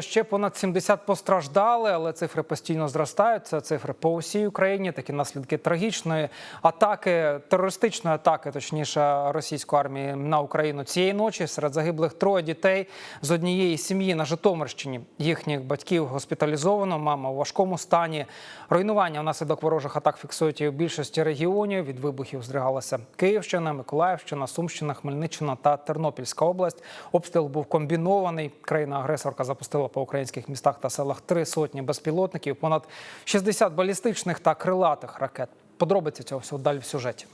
Ще понад 70 постраждали, але цифри постійно зростають. Це цифри по усій Україні. Такі наслідки трагічної атаки, терористичної атаки, точніше, російської армії на Україну цієї ночі. Серед загиблих троє дітей з однієї сім'ї на Житомирщині. Їхніх батьків госпіталізовано. Мама у важкому стані. Руйнування внаслідок ворожих атак фіксують і у більшості регіонів. Від вибухів здригалася Київщина, Миколаївщина, Сумщина, Хмельниччина та Тернопільська область. Обстріл був комбінований. Країна-агресорка запустила по українських містах та селах три сотні безпілотників, понад 60 балістичних та крилатих ракет. Подробиці цього всього далі в сюжеті.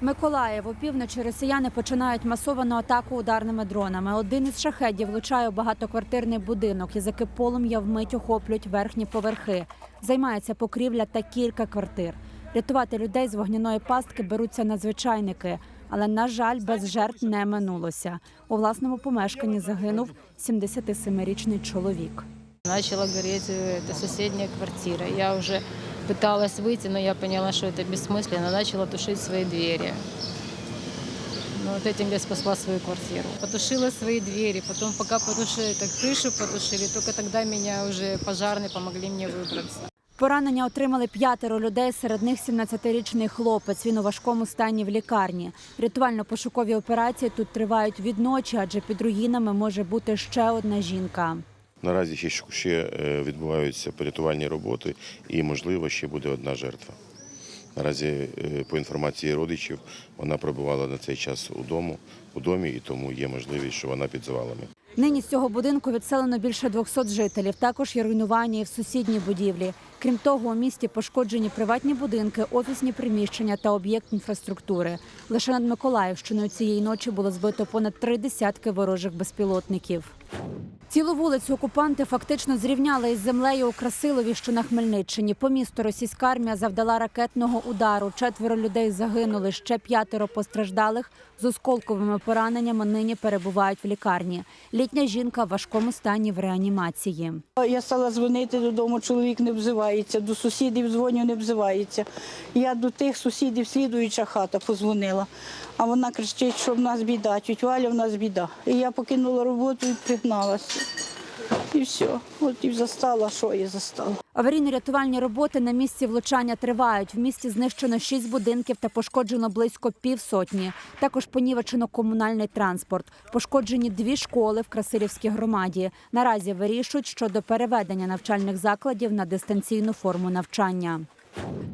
Миколаїв опівночі росіяни починають масовану атаку ударними дронами. Один із шахедів влучає у багатоквартирний будинок. Язики полум'я вмить охоплюють верхні поверхи. Займається покрівля та кілька квартир. Рятувати людей з вогняної пастки беруться надзвичайники Але, на жаль, без жертв не минулося. У власному помешканні загинув 77-річний чоловік. Начала гореть э, это соседняя квартира. Я уже пыталась выйти, но я поняла, что это бессмысленно. Начала тушить свои двери. Ну, вот этим я спасла свою квартиру. Потушила свои двери, потом пока потушили, так крышу потушили, только тогда меня уже пожарные помогли мне выбраться. Поранення отримали п'ятеро людей, серед них 17-річний хлопець. Він у важкому стані в лікарні. Рятувально-пошукові операції тут тривають від ночі, адже під руїнами може бути ще одна жінка. Наразі ще, е, відбуваються порятувальні роботи і, можливо, ще буде одна жертва. Наразі, е, по інформації родичів, вона перебувала на цей час у дому, у домі, і тому є можливість, що вона під завалами. Нині з цього будинку відселено більше 200 жителів. Також є руйнування і в сусідній будівлі. Крім того, у місті пошкоджені приватні будинки, офісні приміщення та об'єкт інфраструктури. Лише над Миколаївщиною цієї ночі було збито понад три десятки ворожих безпілотників. Цілу вулицю окупанти фактично зрівняли із землею у Красилові, що на Хмельниччині. По місту російська армія завдала ракетного удару. Четверо людей загинули, ще п'ятеро постраждалих з осколковими пораненнями нині перебувають в лікарні. Літня жінка в важкому стані в реанімації. Я стала дзвонити додому, чоловік не взивається, до сусідів дзвоню, не взивається. Я до тих сусідів, слідуюча хата, позвонила. А вона кричить, що в нас біда, тють Валя, в нас біда. І я покинула роботу і пригналася. І все. От і застала, що я застала. Аварійно-рятувальні роботи на місці влучання тривають. В місті знищено шість будинків та пошкоджено близько півсотні. Також понівечено комунальний транспорт. Пошкоджені дві школи в Красилівській громаді. Наразі вирішують щодо переведення навчальних закладів на дистанційну форму навчання.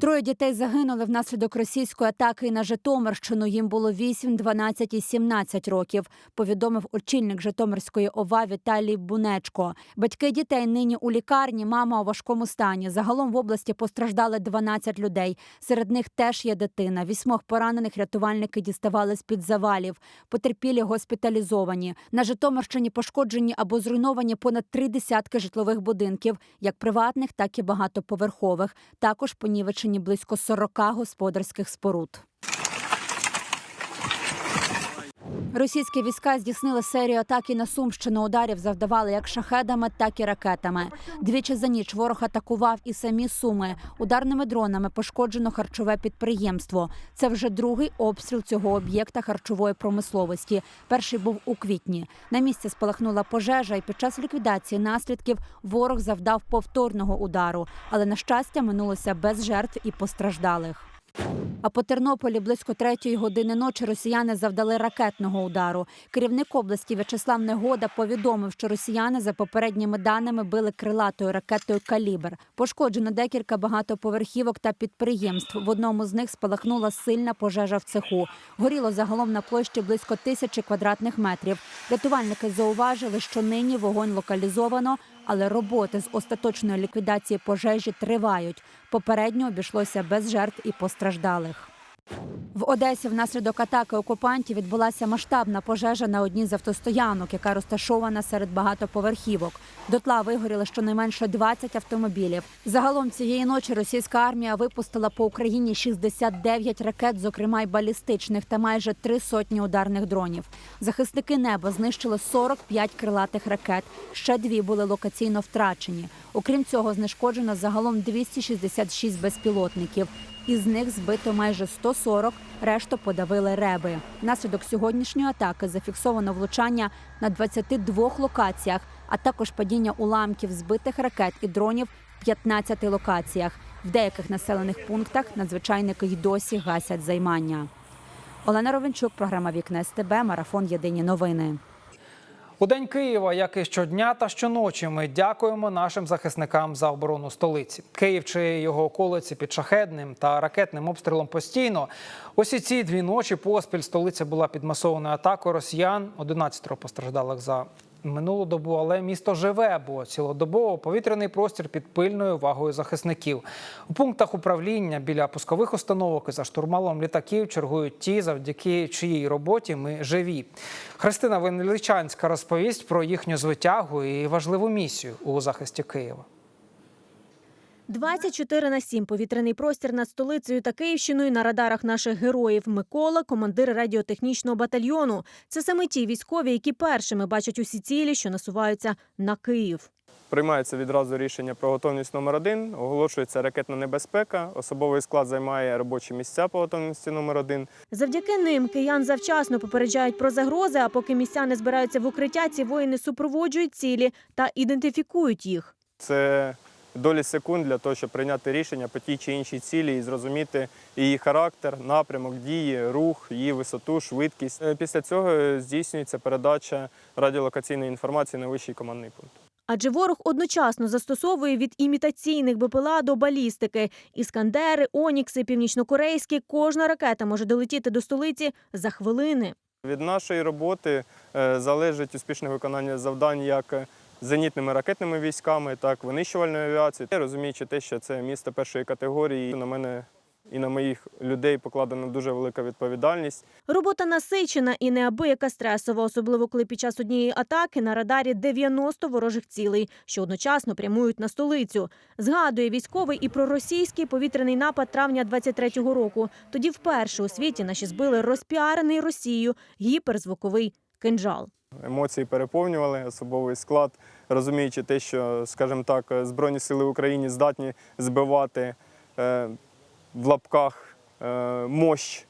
Троє дітей загинули внаслідок російської атаки на Житомирщину. Їм було 8, 12 і 17 років. Повідомив очільник Житомирської ОВА Віталій Бунечко. Батьки дітей нині у лікарні. Мама у важкому стані. Загалом в області постраждали 12 людей. Серед них теж є дитина. Вісьмох поранених рятувальники діставали з під завалів. Потерпілі госпіталізовані. На Житомирщині пошкоджені або зруйновані понад три десятки житлових будинків, як приватних, так і багатоповерхових. Також понівечені близько 40 господарських споруд. Російські війська здійснили серію атак і на Сумщину. Ударів завдавали як шахедами, так і ракетами. Двічі за ніч ворог атакував і самі суми. Ударними дронами пошкоджено харчове підприємство. Це вже другий обстріл цього об'єкта харчової промисловості. Перший був у квітні. На місці спалахнула пожежа, і під час ліквідації наслідків ворог завдав повторного удару. Але на щастя минулося без жертв і постраждалих. А по Тернополі близько третьої години ночі росіяни завдали ракетного удару. Керівник області В'ячеслав Негода повідомив, що росіяни за попередніми даними били крилатою ракетою Калібр. Пошкоджено декілька багатоповерхівок та підприємств. В одному з них спалахнула сильна пожежа в цеху. Горіло загалом на площі близько тисячі квадратних метрів. Рятувальники зауважили, що нині вогонь локалізовано, але роботи з остаточної ліквідації пожежі тривають. Попередньо обійшлося без жертв і постраждалих. В Одесі внаслідок атаки окупантів відбулася масштабна пожежа на одній з автостоянок, яка розташована серед багатоповерхівок. Дотла вигоріли щонайменше 20 автомобілів. Загалом цієї ночі російська армія випустила по Україні 69 ракет, зокрема й балістичних, та майже три сотні ударних дронів. Захисники неба знищили 45 крилатих ракет. Ще дві були локаційно втрачені. Окрім цього, знешкоджено загалом 266 безпілотників. Із них збито майже 140, решту подавили реби. Внаслідок сьогоднішньої атаки зафіксовано влучання на 22 локаціях, а також падіння уламків збитих ракет і дронів в 15 локаціях. В деяких населених пунктах надзвичайники й досі гасять займання. Олена Ровенчук, програма Вікне СТБ, марафон Єдині новини. У День Києва, як і щодня та щоночі, ми дякуємо нашим захисникам за оборону столиці. Київ чи його околиці під шахедним та ракетним обстрілом постійно. Усі ці дві ночі поспіль столиця була під масованою атакою росіян. 11 постраждалих за минулу добу, але місто живе, бо цілодобово повітряний простір під пильною увагою захисників. У пунктах управління біля пускових установок і за штурмалом літаків чергують ті, завдяки чиїй роботі ми живі. Христина Венеличанська розповість про їхню звитягу і важливу місію у захисті Києва. 24 на 7 повітряний простір над столицею та Київщиною на радарах наших героїв. Микола, командир радіотехнічного батальйону. Це саме ті військові, які першими бачать усі цілі, що насуваються на Київ. Приймається відразу рішення про готовність номер один, оголошується ракетна небезпека. Особовий склад займає робочі місця по готовності номер один. Завдяки ним киян завчасно попереджають про загрози. А поки містяни збираються в укриття, ці воїни супроводжують цілі та ідентифікують їх. Це долі секунд для того, щоб прийняти рішення по тій чи іншій цілі і зрозуміти її характер, напрямок дії, рух, її висоту, швидкість. Е, Після цього здійснюється передача радіолокаційної інформації на вищий командний пункт. Адже ворог одночасно застосовує від імітаційних БПЛА до балістики. Іскандери, Онікси, північнокорейські. Кожна ракета може долетіти до столиці за хвилини. Від нашої роботи е, залежить успішне виконання завдань як зенітними ракетними військами, так винищувальною авіацією. Розуміючи те, що це місто першої категорії, на мене і на моїх людей покладена дуже велика відповідальність. Робота насичена і неабияка стресова, особливо коли під час однієї атаки на радарі 90 ворожих цілей, що одночасно прямують на столицю. Згадує військовий і про російський повітряний напад травня 23-го року. Тоді вперше у світі наші збили розпіарений Росією гіперзвуковий кинджал. Емоції переповнювали особовий склад, розуміючи те, що, скажімо так, Збройні сили України здатні збивати е, в лапках е, мощ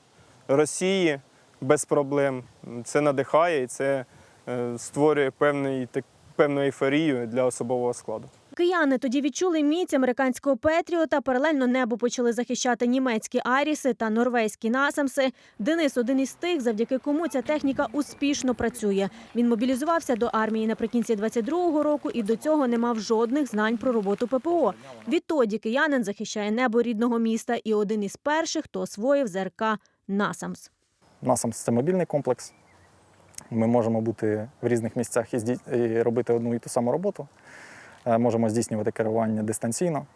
Росії без проблем. Це надихає і це е, створює певний, так- певну ейфорію для особового складу. Кияни тоді відчули міць американського Петріота. Паралельно небо почали захищати німецькі Аріси та норвезькі Насамси. Денис один із тих, завдяки кому ця техніка успішно працює. Він мобілізувався до армії наприкінці 22-го року і до цього не мав жодних знань про роботу ППО. Відтоді киянин захищає небо рідного міста і один із перших, хто освоїв ЗРК Насамс. НАСАМС це мобільний комплекс. Ми можемо бути в різних місцях і, робити одну і ту саму роботу. Е, Можемо здійснювати керування дистанційно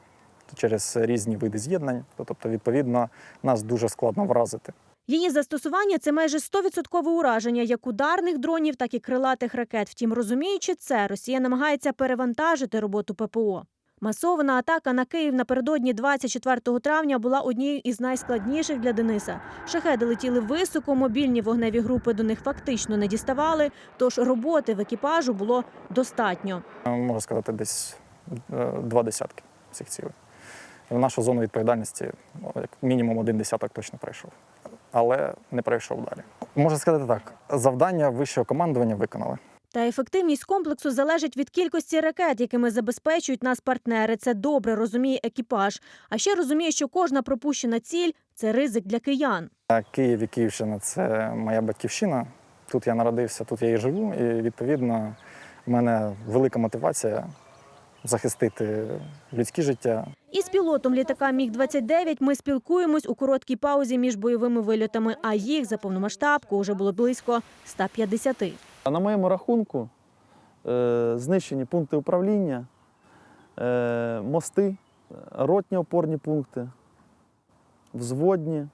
через різні види з'єднань. Тобто, відповідно, нас дуже складно вразити. Її застосування це майже 100% ураження як ударних дронів, так і крилатих ракет. Втім, розуміючи це, Росія намагається перевантажити роботу ППО. Масована атака на Київ напередодні 24 травня була однією із найскладніших для Дениса. Шахеди летіли високо, мобільні вогневі групи до них фактично не діставали, тож роботи в екіпажу було достатньо. Можу сказати, десь е, два десятки цих цілей. В нашу зону відповідальності як мінімум один десяток точно пройшов. Але не пройшов далі. Можу сказати так: завдання вищого командування виконали. Та ефективність комплексу залежить від кількості ракет, якими забезпечують нас партнери. Це добре розуміє екіпаж. А ще розуміє, що кожна пропущена ціль це ризик для киян. Київ і Київщина це моя батьківщина. Тут я народився, тут я і живу. І відповідно в мене велика мотивація захистити людське життя. Із пілотом літака Міг 29 ми спілкуємось у короткій паузі між бойовими вильотами. А їх за повномасштабку вже було близько 150. На моєму рахунку е, знищені пункти управління, е, мости, ротні опорні пункти, взводні,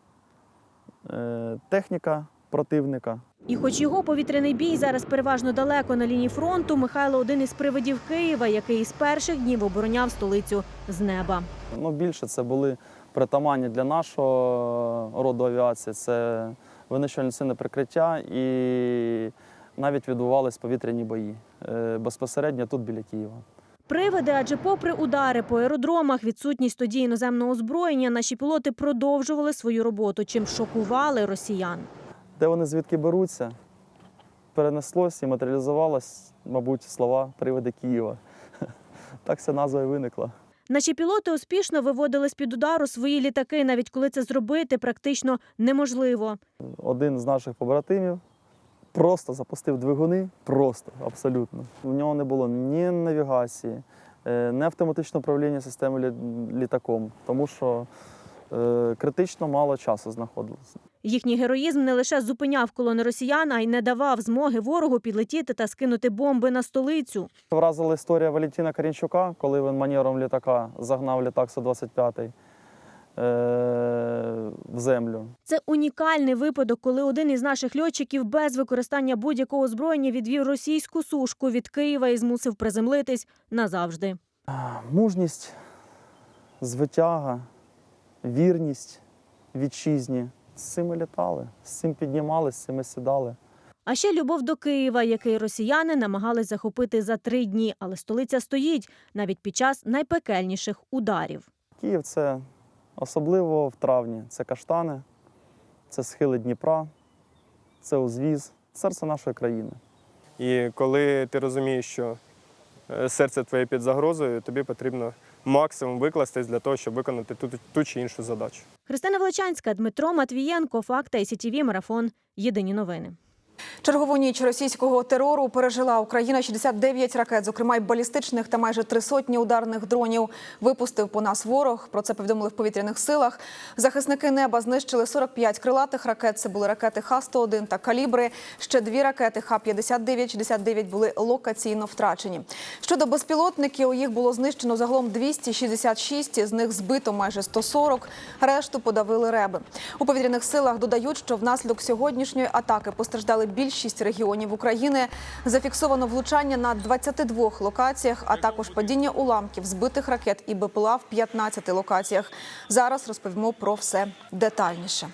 е, техніка противника. І хоч його повітряний бій зараз переважно далеко на лінії фронту, Михайло один із привидів Києва, який із перших днів обороняв столицю з неба. Ну, більше це були притаманні для нашого роду авіації. Це винищувальне прикриття і навіть відбувались повітряні бої е, безпосередньо тут біля Києва. Привиди, адже попри удари по аеродромах, відсутність тоді іноземного озброєння, наші пілоти продовжували свою роботу, чим шокували росіян. Де вони звідки беруться, перенеслось і матеріалізувалось, мабуть, слова привиди Києва. Так ця назва і виникла. Наші пілоти успішно виводили з-під удару свої літаки, навіть коли це зробити практично неможливо. Один з наших побратимів просто запустив двигуни, просто абсолютно. У нього не було ні навігації, е, ні автоматичного управління системою літаком, тому що е, критично мало часу знаходилося. Їхній героїзм не лише зупиняв колони росіян, а й не давав змоги ворогу підлетіти та скинути бомби на столицю. Вразила історія Валентина Карінчука, коли він манером літака загнав літак Су-25 е, в землю. Це унікальний випадок, коли один із наших льотчиків без використання будь-якого озброєння відвів російську сушку від Києва і змусив приземлитись назавжди. Мужність, звитяга, вірність вітчизні. З цим ми літали, з цим піднімались, з цим ми сідали. А ще любов до Києва, який росіяни намагались захопити за три дні, але столиця стоїть навіть під час найпекельніших ударів. Київ це особливо в травні. Це каштани, це схили Дніпра, це узвіз, серце нашої країни. І коли ти розумієш, що е, серце твоє під загрозою, тобі потрібно максимум викластись для того, щоб виконати ту, ту чи іншу задачу. Христина Величанська, Дмитро Матвієнко, Факта і СІТІВІ Марафон. Єдині новини. Чергову ніч російського терору пережила Україна 69 ракет, зокрема й балістичних та майже три сотні ударних дронів. Випустив по нас ворог. Про це повідомили в повітряних силах. Захисники неба знищили 45 крилатих ракет. Це були ракети Х-101 та калібри. Ще дві ракети Х-59-69 були локаційно втрачені. Щодо безпілотників, їх було знищено загалом 266, з них збито майже 140, решту подавили реби. У повітряних силах додають, що внаслідок сьогоднішньої атаки постраждали більшість регіонів України. Зафіксовано влучання на 22 локаціях, а також падіння уламків збитих ракет і БПЛА в 15 локаціях. Зараз розповімо про все детальніше.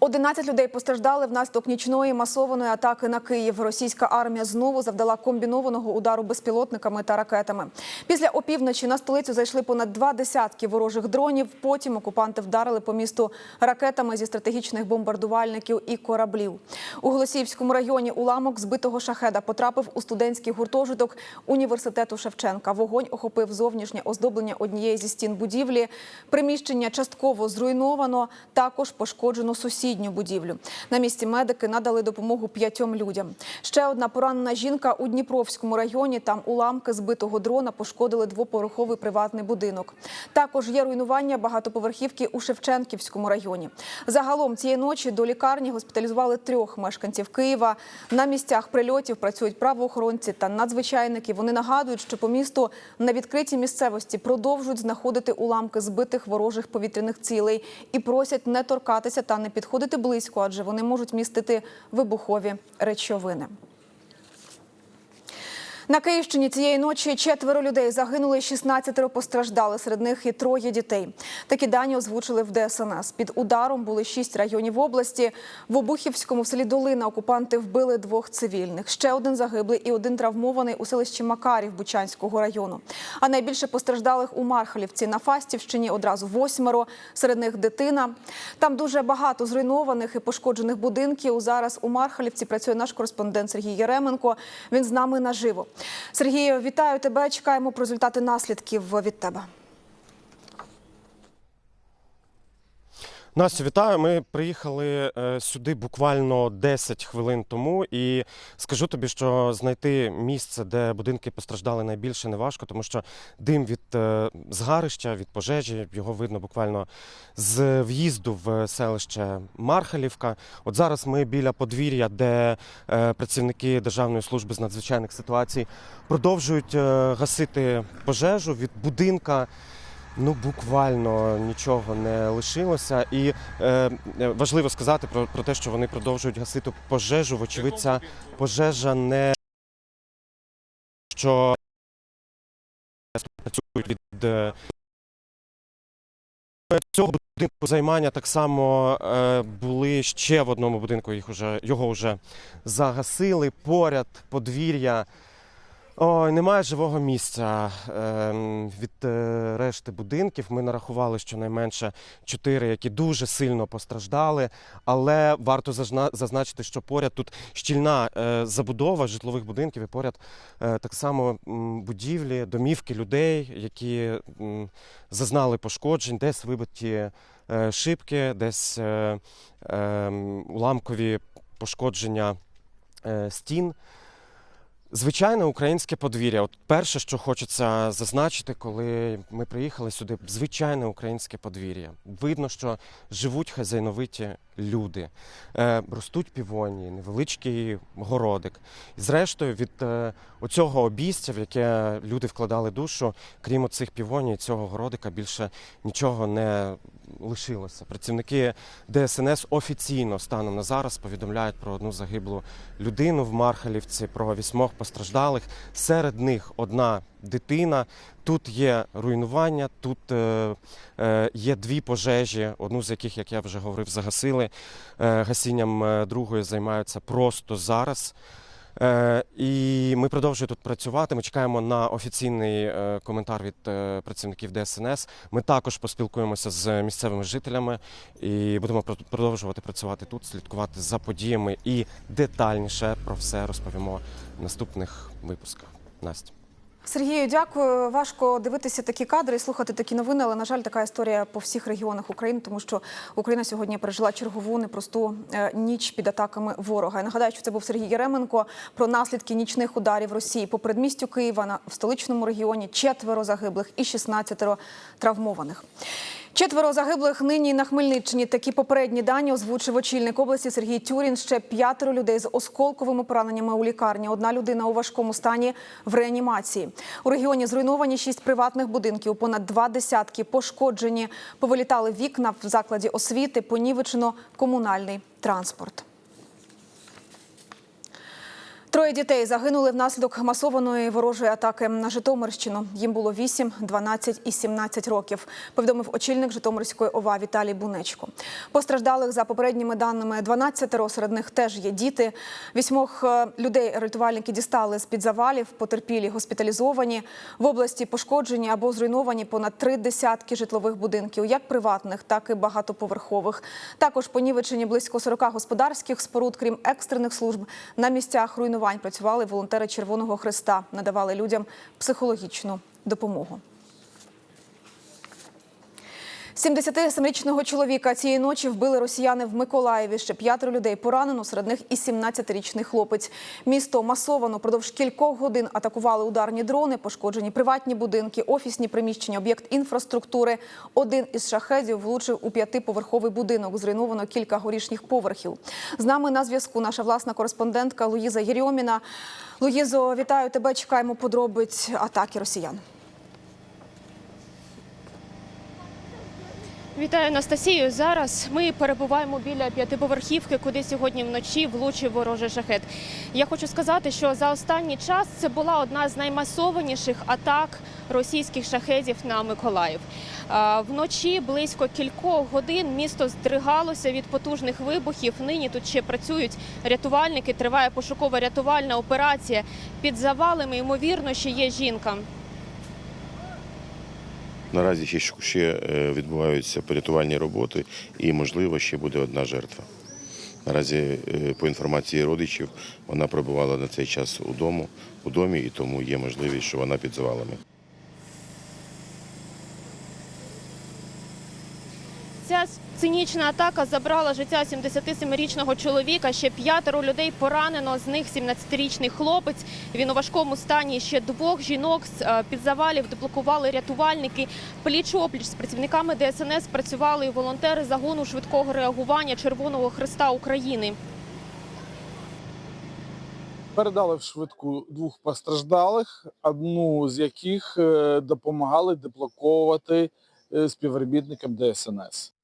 11 людей постраждали внаслідок нічної масованої атаки на Київ. Російська армія знову завдала комбінованого удару безпілотниками та ракетами. Після опівночі на столицю зайшли понад два десятки ворожих дронів. Потім окупанти вдарили по місту ракетами зі стратегічних бомбардувальників і кораблів. У Голосіївському районі уламок збитого шахеда потрапив у студентський гуртожиток університету Шевченка. Вогонь охопив зовнішнє оздоблення однієї зі стін будівлі. Приміщення частково зруйновано. Також пошкоджено сусідню будівлю. На місці медики надали допомогу п'ятьом людям. Ще одна поранена жінка у Дніпровському районі. Там уламки збитого дрона пошкодили двоповерховий приватний будинок. Також є руйнування багатоповерхівки у Шевченківському районі. Загалом цієї ночі до лікарні госпіталізували трьох мешканців Києва. На місцях прильотів працюють правоохоронці та надзвичайники. Вони нагадують, що по місту на відкритій місцевості продовжують знаходити уламки збитих ворожих повітряних цілей і просять не торкатися та не підходити близько, адже вони можуть містити вибухові речовини. На Київщині цієї ночі четверо людей загинули, 16 постраждали. Серед них і троє дітей. Такі дані озвучили в ДСНС. Під ударом були шість районів області. В Обухівському в селі Долина окупанти вбили двох цивільних. Ще один загиблий і один травмований у селищі Макарів Бучанського району. А найбільше постраждалих у Мархалівці на Фастівщині одразу восьмеро. Серед них дитина. Там дуже багато зруйнованих і пошкоджених будинків. Зараз у Мархалівці працює наш кореспондент Сергій Єременко. Він з нами наживо. Сергію, вітаю тебе. Чекаємо про результати наслідків від тебе. Настю, вітаю. Ми приїхали е, сюди буквально 10 хвилин тому, і скажу тобі, що знайти місце, де будинки постраждали найбільше, не важко, тому що дим від е, згарища, від пожежі, його видно буквально з в'їзду в селище Мархалівка. От зараз ми біля подвір'я, де е, працівники Державної служби з надзвичайних ситуацій продовжують гасити пожежу від будинка. Ну, буквально нічого не лишилося. І е, е, важливо сказати про, про те, що вони продовжують гасити пожежу. Вочевидь, ця пожежа не що працюють від е, цього будинку займання так само е, були ще в одному будинку. Їх уже його вже загасили. Поряд подвір'я Ой, немає живого місця. Ем, Від е, решти будинків ми нарахували щонайменше чотири, які дуже сильно постраждали. Але варто зазначити, що поряд тут щільна е, забудова житлових будинків і поряд е, так само будівлі, домівки людей, які зазнали пошкоджень, десь вибиті шибки, десь ем, уламкові пошкодження стін. Звичайне українське подвір'я. От перше, що хочеться зазначити, коли ми приїхали сюди, звичайне українське подвір'я. Видно, що живуть хазяйновиті люди, е, ростуть півонії, невеличкий городик. І зрештою, від е, оцього обійстя, в яке люди вкладали душу, крім оцих півоній, цього городика більше нічого не лишилося. Працівники ДСНС офіційно станом на зараз повідомляють про одну загиблу людину в Мархалівці, про вісьмох постраждалих. Серед них одна дитина. Тут є руйнування, тут е, е, є дві пожежі, одну з яких, як я вже говорив, загасили. Е, гасінням другої займаються просто зараз. І ми продовжуємо тут працювати. Ми чекаємо на офіційний коментар від працівників ДСНС. Ми також поспілкуємося з місцевими жителями і будемо продовжувати працювати тут, слідкувати за подіями і детальніше про все розповімо в наступних випусках. Настя. Сергію, дякую. Важко дивитися такі кадри і слухати такі новини, але на жаль, така історія по всіх регіонах України, тому що Україна сьогодні пережила чергову непросту е, ніч під атаками ворога. Я нагадаю, що це був Сергій Єременко про наслідки нічних ударів Росії по передмістю Києва на в столичному регіоні. Четверо загиблих і 16 травмованих. Четверо загиблих нині на Хмельниччині. Такі попередні дані озвучив очільник області Сергій Тюрін. Ще п'ятеро людей з осколковими пораненнями у лікарні. Одна людина у важкому стані в реанімації. У регіоні зруйновані шість приватних будинків. Понад два десятки пошкоджені. Повилітали вікна в закладі освіти. Понівечено комунальний транспорт. Троє дітей загинули внаслідок масованої ворожої атаки на Житомирщину. Їм було 8, 12 і 17 років. Повідомив очільник Житомирської ОВА Віталій Бунечко. Постраждалих за попередніми даними 12, серед них теж є діти. Вісьмох е, людей рятувальники дістали з під завалів. Потерпілі госпіталізовані в області. Пошкоджені або зруйновані понад три десятки житлових будинків, як приватних, так і багатоповерхових. Також понівечені близько 40 господарських споруд, крім екстрених служб. На місцях руйнувань працювали волонтери Червоного Христа, надавали людям психологічну допомогу. 77-річного чоловіка цієї ночі вбили росіяни в Миколаєві. Ще п'ятеро людей поранено, серед них і 17-річний хлопець. Місто масовано продовж кількох годин атакували ударні дрони, пошкоджені приватні будинки, офісні приміщення, об'єкт інфраструктури. Один із шахедів влучив у п'ятиповерховий будинок. Зруйновано кілька горішніх поверхів. З нами на зв'язку наша власна кореспондентка Луїза Єрьоміна. Луїзо, вітаю тебе. Чекаємо подробиць атаки росіян. Вітаю Анастасію. Зараз ми перебуваємо біля п'ятиповерхівки, куди сьогодні вночі влучив ворожий шахет. Я хочу сказати, що за останній час це була одна з наймасованіших атак російських шахедів на Миколаїв. Вночі близько кількох годин місто здригалося від потужних вибухів. Нині тут ще працюють рятувальники. Триває пошукова рятувальна операція. Під завалами ймовірно ще є жінка. Наразі ще, е, відбуваються порятувальні роботи і, можливо, ще буде одна жертва. Наразі, е, по інформації родичів, вона перебувала на цей час у у домі, і тому є можливість, що вона під завалами. Ця цинічна атака забрала життя 77-річного чоловіка. Ще п'ятеро людей поранено. З них 17-річний хлопець. Він у важкому стані. Ще двох жінок з е, під завалів деблокували рятувальники. Пліч опліч з працівниками ДСНС працювали і волонтери загону швидкого реагування Червоного Христа України. Передали в швидку двох постраждалих, одну з яких е, допомагали деблоковувати е, співробітникам ДСНС.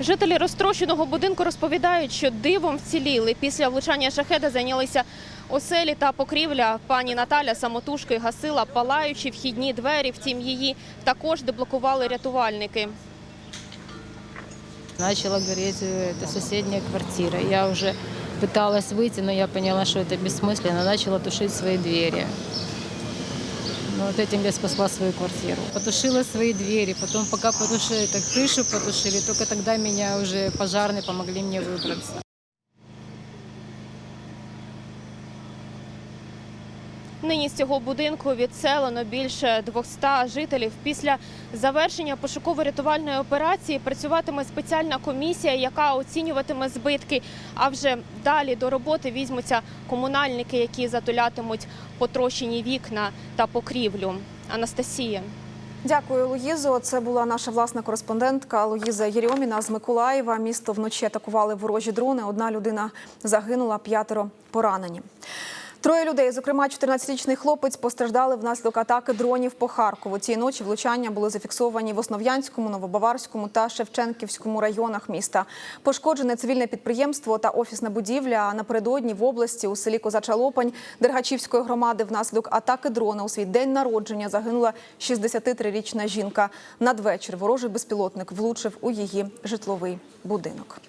Жителі розтрощеного будинку розповідають, що дивом вціліли. Після влучання шахеда зайнялися оселі та покрівля. Пані Наталя самотужки гасила палаючі вхідні двері. Втім, її також деблокували рятувальники. Начала гореть э, эта соседняя квартира. Я уже пыталась выйти, но я поняла, что это бессмысленно, начала тушить свои двери. Ну, вот этим я спасла свою квартиру. Потушила свои двери, потом пока потушили, так крышу потушили, только тогда меня уже пожарные помогли мне выбраться. Нині з цього будинку відселено більше 200 жителів. Після завершення пошуково-рятувальної операції працюватиме спеціальна комісія, яка оцінюватиме збитки. А вже далі до роботи візьмуться комунальники, які затулятимуть потрощені вікна та покрівлю. Анастасія. Дякую, Луїзо. Це була наша власна кореспондентка Луїза Єрьоміна з Миколаєва. Місто вночі атакували ворожі дрони. Одна людина загинула, п'ятеро поранені. Троє людей, зокрема 14-річний хлопець, постраждали внаслідок атаки дронів по Харкову. Цієї ночі влучання були зафіксовані в Основ'янському, Новобаварському та Шевченківському районах міста. Пошкоджене цивільне підприємство та офісна будівля. А напередодні в області у селі Козача Лопань Дергачівської громади внаслідок атаки дрона у свій день народження загинула 63-річна жінка. Надвечір ворожий безпілотник влучив у її житловий будинок.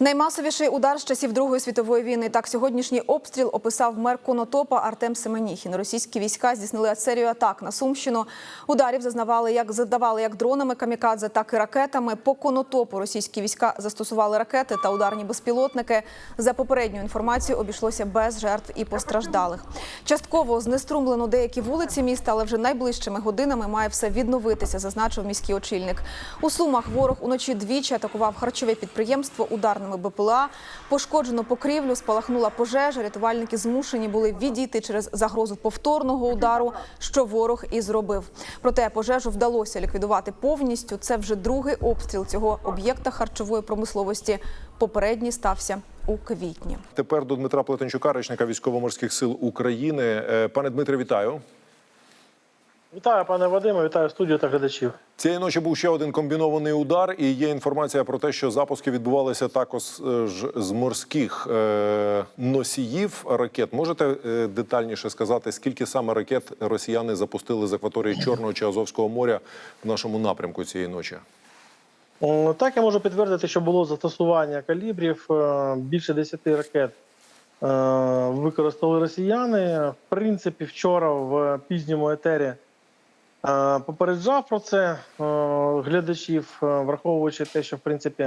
Наймасовіший удар з часів Другої світової війни. Так сьогоднішній обстріл описав мер Конотопа Артем Семеніхін. Російські війська здійснили серію атак на Сумщину. Ударів зазнавали як завдавали як дронами камікадзе, так і ракетами. По Конотопу російські війська застосували ракети та ударні безпілотники. За попередньою інформацією обійшлося без жертв і постраждалих. Частково знеструмлено деякі вулиці міста, але вже найближчими годинами має все відновитися, зазначив міський очільник. У Сумах ворог уночі двічі атакував харчове підприємство ударними БПЛА. Пошкоджено покрівлю, спалахнула пожежа. Рятувальники змушені були відійти через загрозу повторного удару, що ворог і зробив. Проте пожежу вдалося ліквідувати повністю. Це вже другий обстріл цього об'єкта харчової промисловості. Попередній стався у квітні. Тепер до Дмитра Плетенчука, речника військово-морських сил України. Е, Пане Дмитре, вітаю. Вітаю, пане Вадиме, вітаю студію та глядачів. Цієї ночі був ще один комбінований удар, і є інформація про те, що запуски відбувалися також е, з морських е, носіїв ракет. Можете е, детальніше сказати, скільки саме ракет росіяни запустили з акваторії Чорного чи Азовського моря в нашому напрямку цієї ночі? Так, я можу підтвердити, що було застосування калібрів. Більше 10 ракет використали росіяни. В принципі, вчора в пізньому етері попереджав про це е, глядачів, е, враховуючи те, що в принципі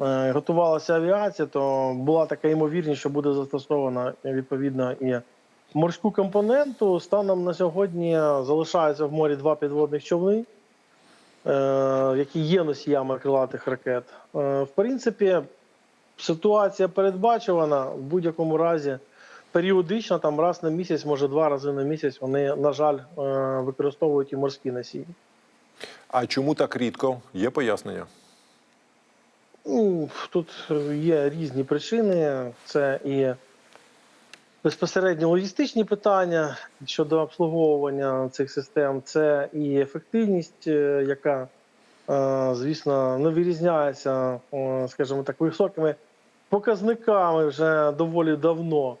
е, готувалася авіація, то була така ймовірність, що буде застосована е, відповідно і морську компоненту. Станом на сьогодні залишаються в морі два підводних човни. е, які є носіями крилатих ракет. Е, В принципі, ситуація передбачувана в будь-якому разі. Періодично, там раз на місяць, може два рази на місяць, вони, на жаль, е, використовують і морські носії. А чому так рідко? Є пояснення? Ну, Тут є різні причини. Це і безпосередньо логістичні питання щодо обслуговування цих систем, це і ефективність, е, яка, е, звісно, не вирізняється, е, скажімо так, високими показниками вже доволі давно.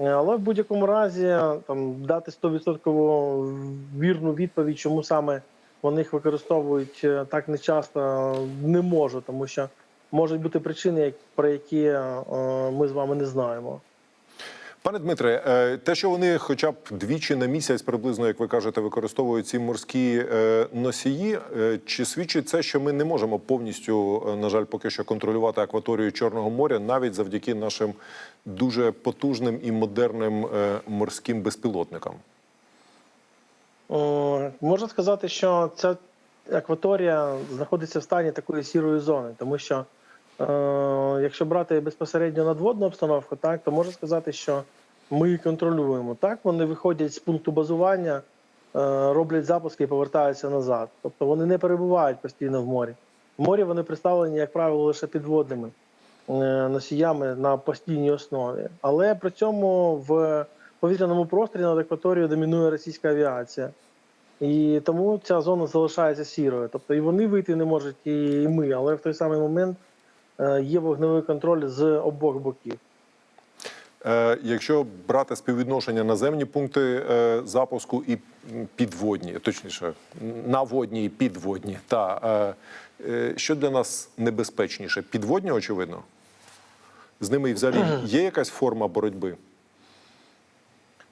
Е, Але в будь-якому разі там дати 100% вірну відповідь, чому саме вони їх використовують е, так нечасто, не можу, тому що можуть бути причини, про які е, ми з вами не знаємо. Пане Дмитре, е, те, що вони хоча б двічі на місяць, приблизно, як ви кажете, використовують ці морські е, носії, е, чи свідчить це, що ми не можемо повністю, на жаль, поки що контролювати акваторію Чорного моря, навіть завдяки нашим дуже потужним і модерним морським безпілотникам? Е, Можна сказати, що ця акваторія знаходиться в стані такої сірої зони, тому що якщо брати безпосередньо надводну обстановку, так то можна сказати, що ми контролюємо. Так вони виходять з пункту базування, е, роблять запуски і повертаються назад. Тобто вони не перебувають постійно в морі. В морі вони представлені, як правило, лише підводними е, носіями на постійній основі. Але при цьому в повітряному просторі над акваторією домінує російська авіація. І тому ця зона залишається сірою. Тобто і вони вийти не можуть, і ми, але в той самий момент е, є вогневий контроль з обох боків. Е, Якщо брати співвідношення наземні пункти е, запуску і підводні, точніше, наводні і підводні, та е, е, що для нас небезпечніше? Підводні, очевидно. з ними і взагалі є якась форма боротьби?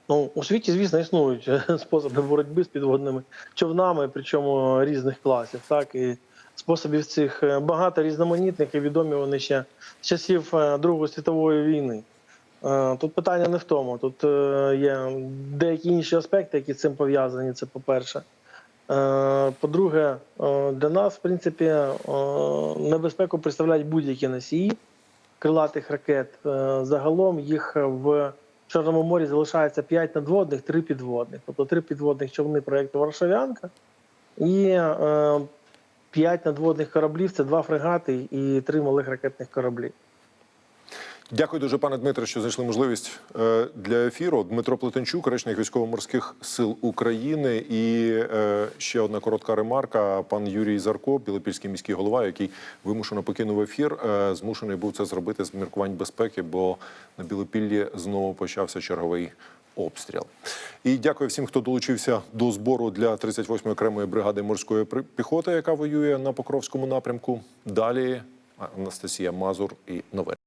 Ну, у світі, звісно, існують е, способи боротьби з підводними човнами, причому різних класів. Так і способів цих е, багато різноманітних і відомі вони ще з часів е, Другої світової війни. Е, Тут питання не в тому. Тут є деякі інші аспекти, які з цим пов'язані. Це по-перше. По-друге, для нас, в принципі, небезпеку представляють будь-які носії крилатих ракет. Загалом їх в Чорному морі залишається 5 надводних, 3 підводних. Тобто 3 підводних човни проєкту Варшавянка і 5 надводних кораблів це 2 фрегати і 3 малих ракетних кораблі. Дякую дуже, пане Дмитре, що знайшли можливість е, для ефіру. Дмитро Плетенчук, речник військово-морських сил України. І е, ще одна коротка ремарка. Пан Юрій Зарко, Білопільський міський голова, який вимушено покинув ефір, е, змушений був це зробити з міркувань безпеки, бо на Білопіллі знову почався черговий обстріл. І дякую всім, хто долучився до збору для 38-ї окремої бригади морської піхоти, яка воює на Покровському напрямку. Далі Анастасія Мазур і нове.